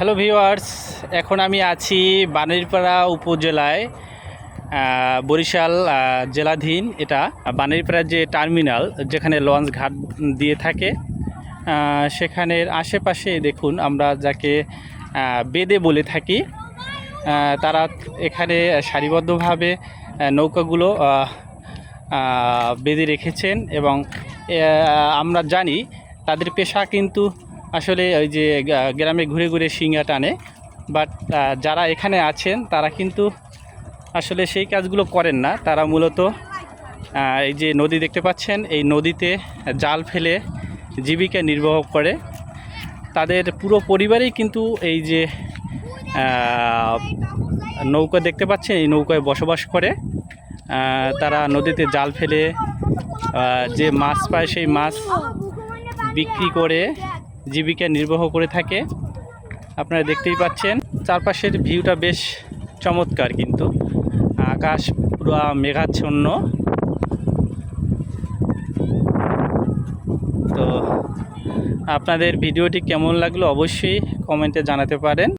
Hello viewers এখন আমি আছি বানেরপাড়া উপজেলায় বরিশাল জেলাধীন এটা, বানেরপাড়ার যে টার্মিনাল যেখানে লঞ্চ ঘাট দিয়ে থাকে সেখানের আশেপাশে দেখুন আমরা যাকে বেদে বলে থাকি তারা এখানে সারিবদ্ধভাবে নৌকাগুলো বেঁধে রেখেছেন এবং আমরা জানি তাদের পেশা কিন্তু আসলে ওই যে গ্রামে ঘুরে ঘুরে শিঙা টানে বাট যারা এখানে আছেন, তারা কিন্তু আসলে সেই কাজগুলো করেন না। তারা মূলত এই যে নদী দেখতে পাচ্ছেন, এই নদীতে জাল ফেলে জীবিকা নির্বাহ করে। তাদের পুরো পরিবারেই কিন্তু এই যে নৌকা দেখতে পাচ্ছেন, এই নৌকায় বসবাস করে। তারা নদীতে জাল ফেলে যে মাছ পায় সেই মাছ বিক্রি করে। জীবিকা নির্বাহ করে থাকে। আপনারা দেখতেই পাচ্ছেন, চারপাশের ভিউটা বেশ চমৎকার কিন্তু। আকাশ পুরো মেঘাচ্ছন্ন। তো আপনাদের ভিডিওটি কেমন লাগল অবশ্যই কমেন্টে জানাতে পারেন।